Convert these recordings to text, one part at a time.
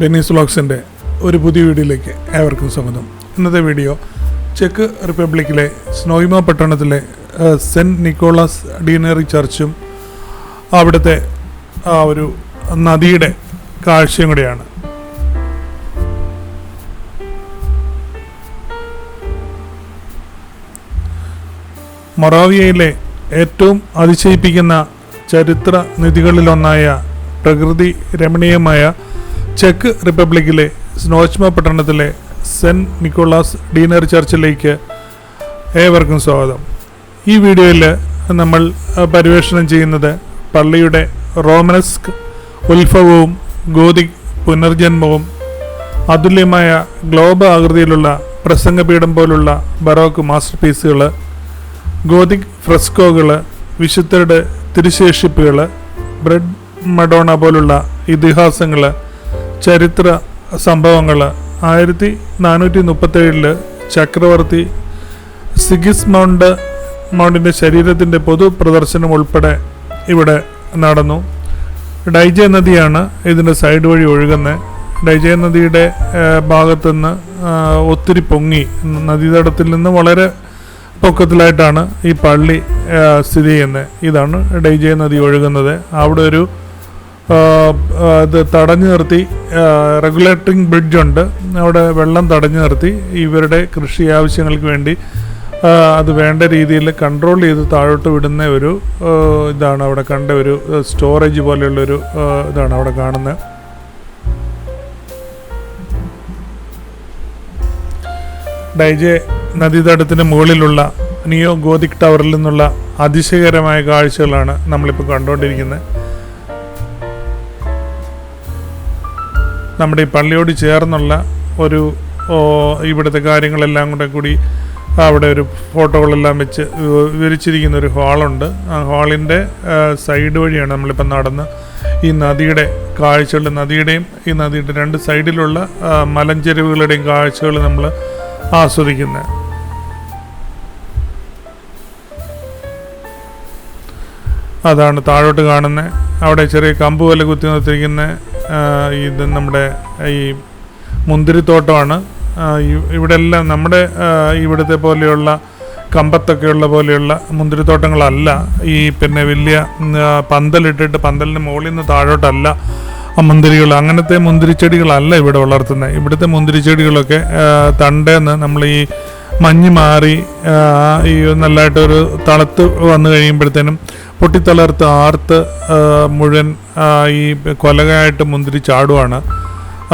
ബെനീസ് വ്ളോഗ്സിന്റെ ഒരു പുതിയ വീഡിയോയിലേക്ക് ഏവർക്കും സ്വാഗതം. ഇന്നത്തെ വീഡിയോ ചെക്ക് റിപ്പബ്ലിക്കിലെ സ്നോയിമ പട്ടണത്തിലെ സെന്റ് നിക്കോളാസ് ഡീനറി ചർച്ചും അവിടുത്തെ ആ ഒരു നദിയുടെ കാഴ്ചയും കൂടിയാണ്. മൊറാവിയയിലെ ഏറ്റവും അതിശയിപ്പിക്കുന്ന ചരിത്ര നിധികളിലൊന്നായ പ്രകൃതി രമണീയമായ ചെക്ക് റിപ്പബ്ലിക്കിലെ സ്നോച്മ പട്ടണത്തിലെ സെന്റ് നിക്കോളാസ് ഡീനർ ചർച്ചിലേക്ക് ഏവർക്കും സ്വാഗതം. ഈ വീഡിയോയിൽ നമ്മൾ പര്യവേഷണം ചെയ്യുന്നത് പള്ളിയുടെ റോമനസ്ക് ഉത്ഭവവും ഗോതിക് പുനർജന്മവും അതുല്യമായ ഗ്ലോബ് ആകൃതിയിലുള്ള പ്രസംഗപീഠം പോലുള്ള ബറോക്ക് മാസ്റ്റർ പീസുകൾ ഗോതിക് ഫ്രെസ്കോകൾ വിശുദ്ധരുടെ തിരുശേഷിപ്പുകൾ ബ്രെഡ് മഡോണ പോലുള്ള ഇതിഹാസങ്ങൾ ചരിത്ര സംഭവങ്ങൾ ആയിരത്തി നാനൂറ്റി മുപ്പത്തേഴിൽ ചക്രവർത്തി സിഗിസ് മൗണ്ട് മൗണ്ടിന്റെ ശരീരത്തിന്റെ പൊതു പ്രദർശനം ഉൾപ്പെടെ ഇവിടെ നടന്നു. ഡൈജ നദിയാണ് ഇതിന്റെ സൈഡ് വഴി ഒഴുകുന്നത് ഡൈജ നദിയുടെ ഭാഗത്തുനിന്ന് ഒത്തിരി പൊങ്ങി. നദീതടത്തിൽ നിന്ന് വളരെ പൊക്കത്തിലായിട്ടാണ് ഈ പള്ളി സ്ഥിതി ചെയ്യുന്നത് ഇതാണ് ഡൈജയ നദി ഒഴുകുന്നത്. അവിടെ ഒരു ഇത് തടഞ്ഞു നിർത്തി റെഗുലേറ്റിംഗ് ബ്രിഡ്ജ് ഉണ്ട്. അവിടെ വെള്ളം തടഞ്ഞു നിർത്തി. ഇവരുടെ കൃഷി ആവശ്യങ്ങൾക്ക് വേണ്ടി അത് വേണ്ട രീതിയിൽ കൺട്രോൾ ചെയ്ത് താഴോട്ട് വിടുന്ന ഒരു ഇതാണ് അവിടെ കണ്ട ഒരു സ്റ്റോറേജ് പോലെയുള്ളൊരു ഇതാണ് അവിടെ കാണുന്നത്. ഡൈജെ നദീതടത്തിന് മുകളിലുള്ള നിയോ ഗോതിക് ടവറിൽ നിന്നുള്ള അതിശയകരമായ കാഴ്ചകളാണ് നമ്മളിപ്പോൾ കണ്ടുകൊണ്ടിരിക്കുന്നത് നമ്മുടെ ഈ പള്ളിയോട് ചേർന്നുള്ള ഒരു ഇവിടുത്തെ കാര്യങ്ങളെല്ലാം കൂടെ കൂടി അവിടെ ഒരു ഫോട്ടോകളെല്ലാം വെച്ച് വിവരിച്ചിരിക്കുന്ന ഒരു ഹാളുണ്ട്. ആ ഹാളിന്റെ സൈഡ് വഴിയാണ് നമ്മളിപ്പോൾ നടന്ന് ഈ നദിയുടെ കാഴ്ചകൾ നദിയുടെയും ഈ നദിയുടെ രണ്ട് സൈഡിലുള്ള മലഞ്ചെരുവുകളുടെയും കാഴ്ചകൾ നമ്മൾ ആസ്വദിക്കുന്നത്. അതാണ് താഴോട്ട് കാണുന്നത്. അവിടെ ചെറിയ കമ്പ് പോലെ കുത്തി നിർത്തിയിരിക്കുന്ന ഇത് നമ്മുടെ ഈ മുന്തിരിത്തോട്ടമാണ്. ഇവിടെ എല്ലാം നമ്മുടെ ഇവിടുത്തെ പോലെയുള്ള കമ്പത്തൊക്കെയുള്ള പോലെയുള്ള മുന്തിരിത്തോട്ടങ്ങളല്ല. ഈ പിന്നെ വലിയ പന്തലിട്ടിട്ട് പന്തലിന് മുകളിൽ നിന്ന് താഴോട്ടല്ല മുന്തിരികൾ. അങ്ങനത്തെ മുന്തിരിച്ചെടികളല്ല ഇവിടെ വളർത്തുന്നത് ഇവിടുത്തെ മുന്തിരിച്ചെടികളൊക്കെ തണ്ടേന്ന് നമ്മൾ ഈ മഞ്ഞ് മാറി ഈ നല്ലതായിട്ടൊരു തളത്ത് വന്നു കഴിയുമ്പോഴത്തേനും പൊട്ടിത്തളർത്ത് ആർത്ത് മുഴുവൻ ഈ കൊലകയായിട്ട് മുന്തിരി ചാടുവാണ്.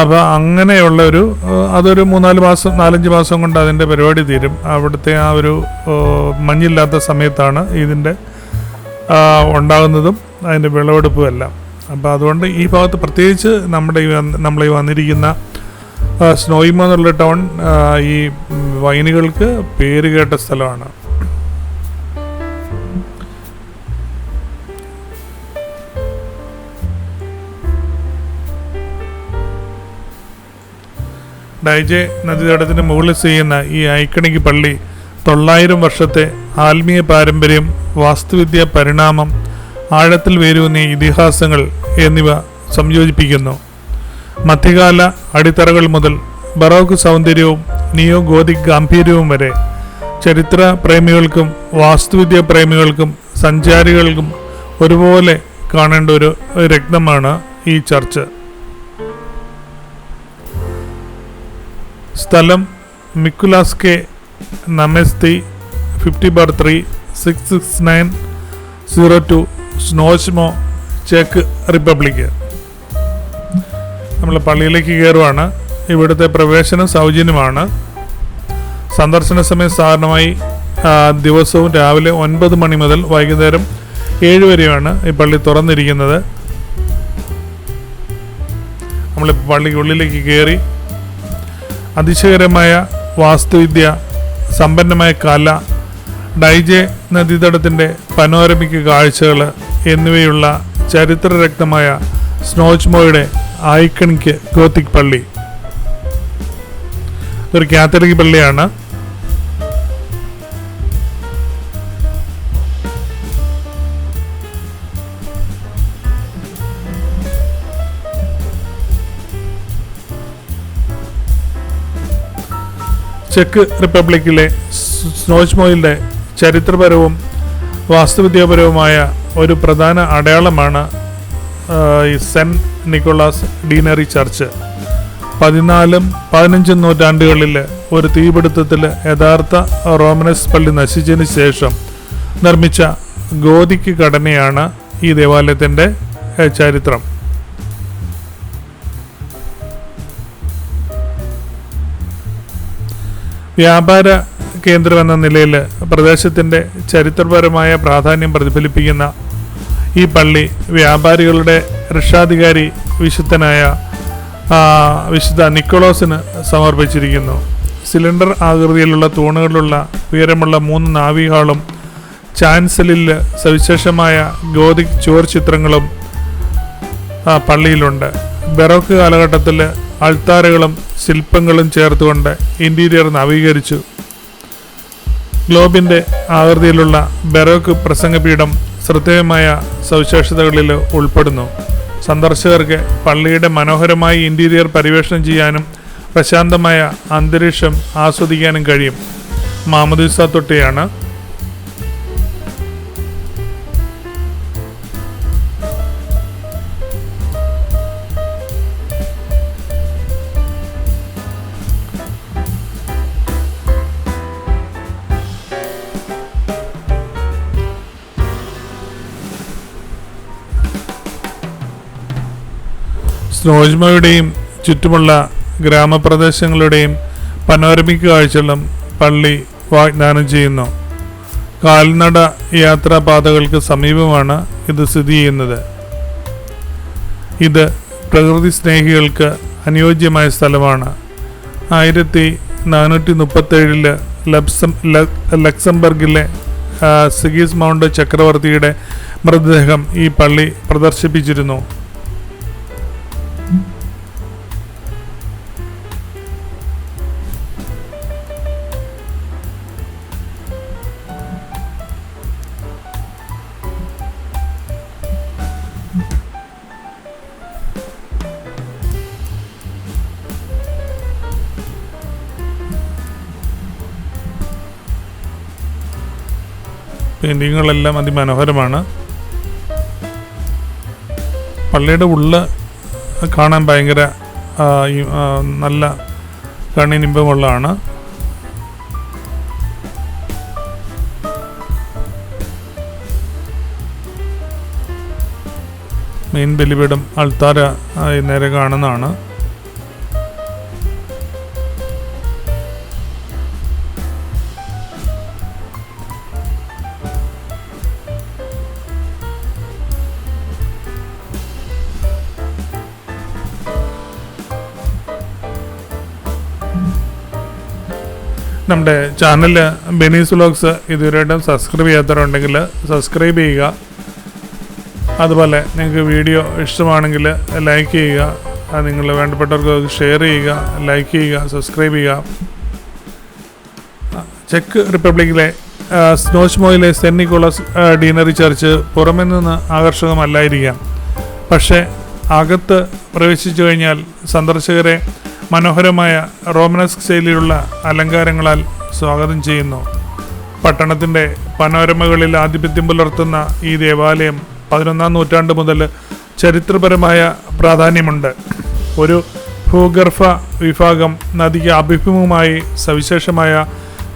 അപ്പോൾ അങ്ങനെയുള്ള ഒരു അതൊരു മൂന്നാൽ മാസം നാലഞ്ച് മാസം കൊണ്ട് അതിന്റെ പരിപാടി തീരും. അവിടുത്തെ ആ ഒരു മഞ്ഞില്ലാത്ത സമയത്താണ് ഇതിന്റെ ഉണ്ടാകുന്നതും അതിന്റെ വിളവെടുപ്പും എല്ലാം അപ്പോൾ അതുകൊണ്ട് ഈ ഭാഗത്ത് പ്രത്യേകിച്ച് നമ്മുടെ ഈ നമ്മളീ വന്നിരിക്കുന്ന സ്നോയിമ എന്നുള്ള ടൗൺ ഈ വൈനുകൾക്ക് പേര് കേട്ട സ്ഥലമാണ്. ഡൈജെ നദീതടത്തിന് മുകളിൽ ചെയ്യുന്ന ഈ ഐക്കണിക് പള്ളി തൊള്ളായിരം വർഷത്തെ ആത്മീയ പാരമ്പര്യം വാസ്തുവിദ്യ പരിണാമം ആഴത്തിൽ വേരൂന്നിയ ഇതിഹാസങ്ങൾ എന്നിവ സംയോജിപ്പിക്കുന്നു. മധ്യകാല അടിത്തറകൾ മുതൽ ബറോക്ക് സൗന്ദര്യവും നിയോ ഗോതിക് ഗാംഭീര്യവും വരെ ചരിത്ര പ്രേമികൾക്കും വാസ്തുവിദ്യ പ്രേമികൾക്കും സഞ്ചാരികൾക്കും ഒരുപോലെ കാണേണ്ട ഒരു രത്നമാണ് ഈ ചർച്ച്. സ്ഥലം Mikulasske Namesti fifty bar three six six nine zero two Znojmo check Republic. നമ്മൾ പള്ളിയിലേക്ക് കയറുവാണ്. ഇവിടുത്തെ പ്രവേശനം സൗജന്യമാണ്. സന്ദർശന സമയം സാധാരണമായി ദിവസവും രാവിലെ ഒൻപത് മണി മുതൽ വൈകുന്നേരം ഏഴ് വരെയാണ് ഈ പള്ളി തുറന്നിരിക്കുന്നത്. നമ്മൾ പള്ളിക്കുള്ളിലേക്ക് കയറി അതിശയകരമായ വാസ്തുവിദ്യ സമ്പന്നമായ കല ഡൈജെ നദീതടത്തിന്റെ പനോരമിക് കാഴ്ചകൾ എന്നിവയുള്ള ചരിത്രരക്തമായ സ്നോച്ച്മോയുടെ ഐക്കണിക്ക് ഗോത്തിക് പള്ളി. ഒരു കാത്തലിക് പള്ളിയാണ്. ചെക്ക് റിപ്പബ്ലിക്കിലെ സ്നോജ്മോയിലെ ചരിത്രപരവും വാസ്തുവിദ്യാപരവുമായ ഒരു പ്രധാന അടയാളമാണ് ഈ സെന്റ് നിക്കോളാസ് ഡീനറി ചർച്ച് പതിനാലും പതിനഞ്ചും നൂറ്റാണ്ടുകളിൽ ഒരു തീപിടുത്തത്തിൽ യഥാർത്ഥ റോമനസ് പള്ളി നശിച്ചതിന് ശേഷം നിർമ്മിച്ച ഗോതിക്ക് ഘടനയാണ് ഈ ദേവാലയത്തിന്റെ ചരിത്രം. വ്യാപാര കേന്ദ്രമെന്ന നിലയിൽ പ്രദേശത്തിന്റെ ചരിത്രപരമായ പ്രാധാന്യം പ്രതിഫലിപ്പിക്കുന്ന ഈ പള്ളി വ്യാപാരികളുടെ രക്ഷാധികാരി വിശുദ്ധനായ വിശുദ്ധ നിക്കോളോസിന് സമർപ്പിച്ചിരിക്കുന്നു. സിലിണ്ടർ ആകൃതിയിലുള്ള തൂണുകളുള്ള ഉയരമുള്ള മൂന്ന് നാവികളും ചാൻസലിൽ സവിശേഷമായ ഗോതിക് ചുവർ ചിത്രങ്ങളും പള്ളിയിലുണ്ട്. ബെറോക്ക് കാലഘട്ടത്തിൽ അൾത്താരകളും ശില്പങ്ങളും ചേർത്തുകൊണ്ട് ഇന്റീരിയർ നവീകരിച്ചു. ഗ്ലോബിന്റെ ആകൃതിയിലുള്ള ബെറോക്ക് പ്രസംഗപീഠം ശ്രദ്ധേയമായ സവിശേഷതകളിൽ ഉൾപ്പെടുന്നു. സന്ദർശകർക്ക് പള്ളിയുടെ മനോഹരമായ ഇന്റീരിയർ പരിവേഷണം ചെയ്യാനും പ്രശാന്തമായ അന്തരീക്ഷം ആസ്വദിക്കാനും കഴിയും. മാമദീസ തൊട്ടിയാണ് സ്നോജ്മയുടെയും ചുറ്റുമുള്ള ഗ്രാമപ്രദേശങ്ങളുടെയും പനോരമിക് കാഴ്ചകളും പള്ളി വാഗ്ദാനം ചെയ്യുന്നു. കാൽനട യാത്രാപാതകൾക്ക് സമീപമാണ് ഇത് സ്ഥിതി ചെയ്യുന്നത്. ഇത് പ്രകൃതി സ്നേഹികൾക്ക് അനുയോജ്യമായ സ്ഥലമാണ്. ആയിരത്തി നാനൂറ്റി മുപ്പത്തേഴിൽ ലക്സം ലക്സംബർഗിലെ സിഗീസ് മൗണ്ട് ചക്രവർത്തിയുടെ മൃതദേഹം ഈ പള്ളി പ്രദർശിപ്പിച്ചിരുന്നു. പെയിന്റിങ്ങുകളെല്ലാം അതിമനോഹരമാണ്. പള്ളിയുടെ ഉള്ള് കാണാൻ ഭയങ്കര നല്ല കണ്ണിനിമ്പമുള്ളതാണ് മെയിൻ ബലിപീഠം അൾത്താര നേരെ കാണുന്നതാണ്. നമ്മുടെ ചാനൽ ബെനീസ് വ്ലോഗ്സ് ഇതുവരെയായിട്ടും സബ്സ്ക്രൈബ് ചെയ്യാത്തവരുണ്ടെങ്കിൽ സബ്സ്ക്രൈബ് ചെയ്യുക. അതുപോലെ നിങ്ങൾക്ക് വീഡിയോ ഇഷ്ടമാണെങ്കിൽ ലൈക്ക് ചെയ്യുക. അത് നിങ്ങൾ വേണ്ടപ്പെട്ടവർക്ക് ഷെയർ ചെയ്യുക ലൈക്ക് ചെയ്യുക സബ്സ്ക്രൈബ് ചെയ്യുക. ചെക്ക് റിപ്പബ്ലിക്കിലെ ആ, സ്നോച്ച്മോയിലെ സെന്റ് നിക്കോളസ് ഡീനറി ചർച്ച് പുറമെ നിന്ന് ആകർഷകമല്ലായിരിക്കാം. പക്ഷേ അകത്ത് പ്രവേശിച്ചു കഴിഞ്ഞാൽ സന്ദർശകരെ മനോഹരമായ റോമനസ്ക് ശൈലിയിലുള്ള അലങ്കാരങ്ങളാൽ സ്വാഗതം ചെയ്യുന്നു. പട്ടണത്തിന്റെ പനോരമകളിൽ ആധിപത്യം പുലർത്തുന്ന ഈ ദേവാലയം പതിനൊന്നാം നൂറ്റാണ്ട് മുതൽ ചരിത്രപരമായ പ്രാധാന്യമുണ്ട്. ഒരു ഭൂഗർഭ വിഭാഗം നദിക്ക് അഭിമുഖമായി സവിശേഷമായ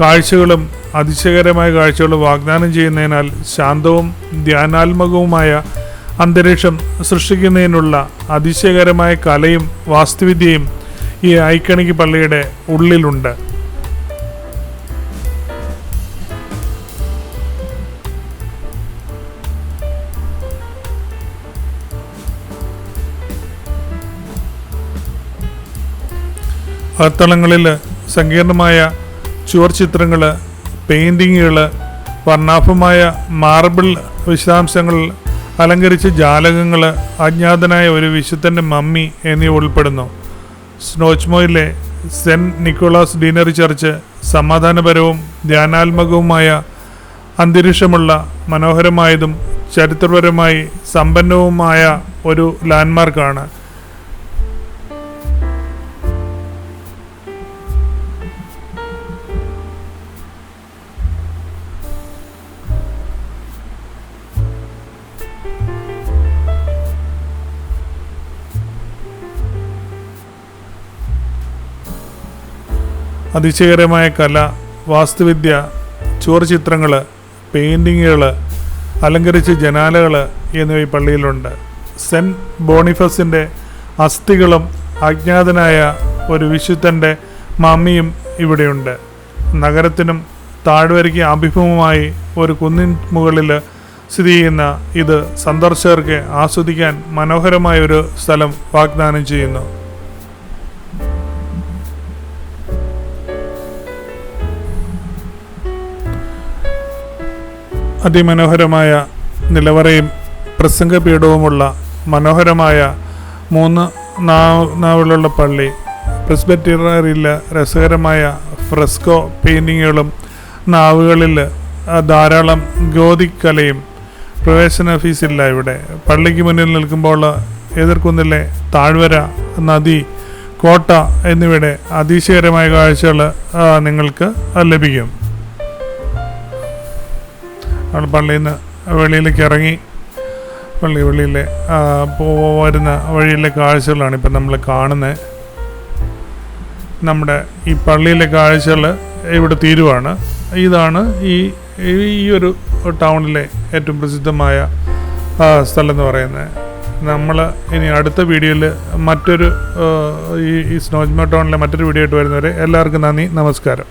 കാഴ്ചകളും അതിശയകരമായ കാഴ്ചകളും വാഗ്ദാനം ചെയ്യുന്നതിനാൽ ശാന്തവും ധ്യാനാത്മകവുമായ അന്തരീക്ഷം സൃഷ്ടിക്കുന്നതിനുള്ള അതിശയകരമായ കലയും വാസ്തുവിദ്യയും ഈ ഐക്കണിക് പള്ളിയുടെ ഉള്ളിലുണ്ട്. അത്തളങ്ങളിൽ സങ്കീർണമായ ചുവർ ചിത്രങ്ങൾ പെയിന്റിങ്ങുകൾ വർണാഭമായ മാർബിൾ വിശദാംശങ്ങൾ അലങ്കരിച്ച ജാലകങ്ങൾ അജ്ഞാതനായ ഒരു വിശുദ്ധന്റെ മമ്മി എന്നിവ ഉൾപ്പെടുന്നു. സ്നോച്ച്മോയിലെ സെന്റ് നിക്കോളാസ് ഡീനറി ചർച്ച് സമാധാനപരവും ധ്യാനാത്മകവുമായ അന്തരീക്ഷമുള്ള മനോഹരമായതും ചരിത്രപരമായി സമ്പന്നവുമായ ഒരു ലാൻഡ്മാർക്കാണ് അതിശയകരമായ കല വാസ്തുവിദ്യ ചുവർചിത്രങ്ങൾ പെയിന്റിങ്ങുകൾ അലങ്കരിച്ച ജനാലകൾ എന്നിവ ഈ പള്ളിയിലുണ്ട്. സെന്റ് ബോണിഫസിന്റെ അസ്ഥികളും അജ്ഞാതനായ ഒരു വിശുദ്ധന്റെ മമ്മിയും ഇവിടെയുണ്ട്. നഗരത്തിനും താഴ്വരയ്ക്ക് അഭിമുഖമായി ഒരു കുന്നിൻ മുകളിൽ സ്ഥിതി ചെയ്യുന്ന ഇത് സന്ദർശകർക്ക് ആസ്വദിക്കാൻ മനോഹരമായ ഒരു സ്ഥലം വാഗ്ദാനം ചെയ്യുന്നു. അതിമനോഹരമായ നിലവറയും പ്രസംഗപീഠവുമുള്ള മനോഹരമായ മൂന്ന് നാവ് നാവുകളുള്ള പള്ളി പ്രിസ്ബറ്ററിയിലെ രസകരമായ ഫ്രെസ്കോ പെയിന്റിങ്ങുകളും നാവുകളിൽ ധാരാളം ഗോതിക്കലയും പ്രവേശന ഫീസില്ല ഇവിടെ. പള്ളിക്ക് മുന്നിൽ നിൽക്കുമ്പോൾ എതിർക്കുന്നിലെ താഴ്വര നദി കോട്ട എന്നിവയുടെ അതിശയകരമായ കാഴ്ചകൾ നിങ്ങൾക്ക് ലഭിക്കും. പള്ളിയിൽ നിന്ന് വെളിയിലേക്ക് ഇറങ്ങി. പള്ളി വെളിയിലെ വരുന്ന വഴിയിലെ കാഴ്ചകളാണ് ഇപ്പം നമ്മൾ കാണുന്നത്. നമ്മുടെ ഈ പള്ളിയിലെ കാഴ്ചകൾ ഇവിടെ തീരുവാണ്. ഇതാണ് ഈ ഈ ഒരു ടൗണിലെ ഏറ്റവും പ്രസിദ്ധമായ സ്ഥലം എന്ന് പറയുന്നത്. നമ്മൾ ഇനി അടുത്ത വീഡിയോയിൽ മറ്റൊരു ഈ സ്നോജ്മ ടൗണിലെ മറ്റൊരു വീഡിയോ ആയിട്ട് വരുന്നവരെ എല്ലാവർക്കും നന്ദി നമസ്കാരം.